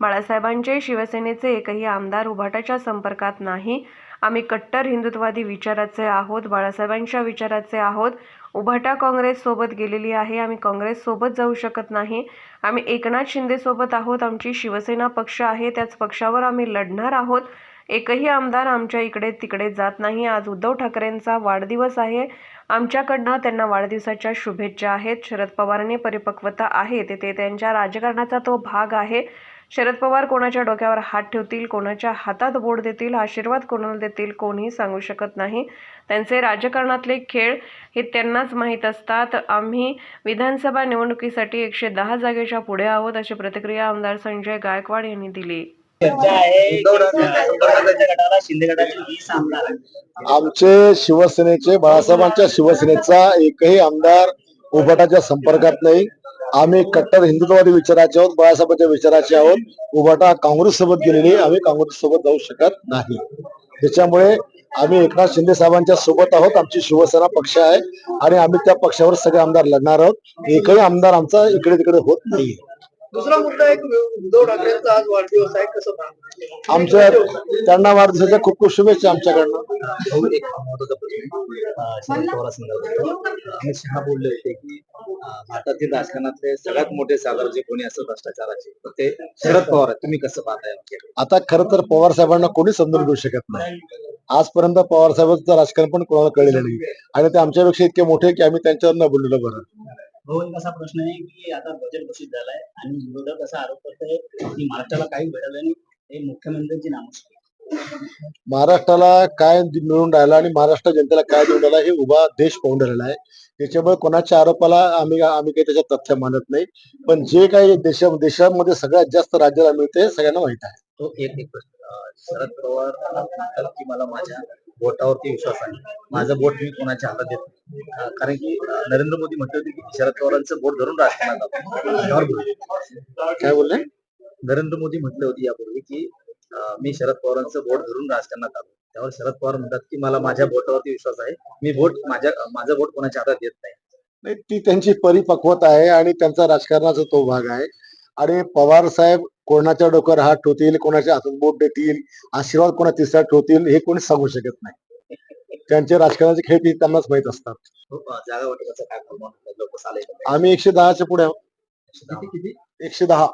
बाळासाहेबांचे शिवसेनेचे एकही आमदार उभाटाच्या संपर्कात नाही. आम्ही कट्टर हिंदुत्ववादी विचाराचे आहोत बाळासाहेबांच्या विचाराचे आहोत. उभाटा काँग्रेससोबत गेलेली आहे आम्ही काँग्रेससोबत जाऊ शकत नाही. आम्ही एकनाथ शिंदेसोबत आहोत आमची शिवसेना पक्ष आहे त्याच पक्षावर आम्ही लढणार आहोत. एकही आमदार आमच्या इकडे तिकडे जात नाही. आज उद्धव ठाकरेंचा वाढदिवस आहे. आमच्याकडनं त्यांना वाढदिवसाच्या शुभेच्छा आहेत. शरद पवारांनी परिपक्वता आहे ते त्यांच्या राजकारणाचा तो भाग आहे. शरद पवार कोणाच्या डोक्यावर हात ठेवतील कोणाच्या हातात बोट देतील आशीर्वाद कोणाला देतील कोणीही सांगू शकत नाही. त्यांचे राजकारणातले खेळ हे त्यांनाच माहीत असतात. आम्ही विधानसभा निवडणुकीसाठी एकशे दहा जागेच्या पुढे आहोत अशी प्रतिक्रिया आमदार संजय गायकवाड यांनी दिली. आमचे शिवसेनेचे बाळासाहेबांच्या शिवसेनेचा एकही आमदार उभाटाच्या संपर्कात नाही. आम्ही कट्टर हिंदुत्ववादी विचाराचे आहोत बाळासाहेबांच्या विचाराचे आहोत. उभाटा काँग्रेस सोबत गेलेली आम्ही काँग्रेस सोबत जाऊ शकत नाही. त्याच्यामुळे आम्ही एकनाथ शिंदे साहेबांच्या सोबत आहोत आमची शिवसेना पक्ष आहे आणि आम्ही त्या पक्षावर सगळे आमदार लढणार आहोत. एकही आमदार आमचा इकडे तिकडे होत नाही दुसरा मुद्दा एक उद्धव ठाकरेंचा आज वाढदिवस आहे कसं? आमच्या त्यांना वाढदिवसाच्या खूप खूप शुभेच्छा आमच्याकडनं. एक महत्त्वाचा प्रश्न शहा बोलले होते की भारतातील राजकारणातले सगळ्यात मोठे सागर जे कोणी असत भ्रष्टाचाराचे तर ते शरद पवार आहेत. तुम्ही कसं पाहताय आता खरं तर पवार साहेबांना कोणी समजून घेऊ शकत नाही. आजपर्यंत पवार साहेबांचं राजकारण पण कोणाला कळलेलं नाही. आणि ते आमच्यापेक्षा इतके मोठे की आम्ही त्यांच्यावर न बोललेलं बरं. भवन कसा प्रश्न आहे की आता बजेट घोषित झालाय आणि विरोधक असा आरोप करतोय की महाराष्ट्राला काही मिळालं नाही. हे मुख्यमंत्र्यांची नामं महाराष्ट्राला काय मिळून राहिलं आणि महाराष्ट्र जनतेला काय मिळून राहिला हे उभा देश पाहून राहिलेला आहे. त्याच्यामुळे कोणाच्या आरोपाला आम्ही आम्ही काही त्याच्यात तथ्य मानत नाही. पण जे काही देशा देशामध्ये सगळ्यात जास्त राज्याला मिळते सगळ्यांना माहीत आहे. तो एक एक प्रश्न. शरद पवार म्हणतात की मला माझ्या बोटावरती विश्वास आहे. माझं बोट मी कोणाच्या हातात देत नाही. कारण की नरेंद्र मोदी म्हटले होते की शरद पवारांचं बोट धरून राजकारणात. काय बोलले? नरेंद्र मोदी म्हटले होते यापूर्वी की मी शरद पवारांचं बोट धरून राजकारणात आलो. त्यावर शरद पवार म्हणतात की मला माझ्या बोटावरती विश्वास आहे. मी बोट माझ्या माझं बोट कोणाच्या हातात देत नाही. नाही ती त्यांची परिपक्वता आहे आणि त्यांचा राजकारणाचा तो भाग आहे. आणि पवार साहेब कोणाच्या डोक्यावर हात ठेवतील कोणाच्या हातात बोट देतील आशीर्वाद कोणा तिसरा ठेवतील हे कोणी सांगू शकत नाही. त्यांचे राजकारणाचे खेळ ते त्यांनाच माहीत असतात. आम्ही एकशे दहाच्या पुढे एकशे दहा.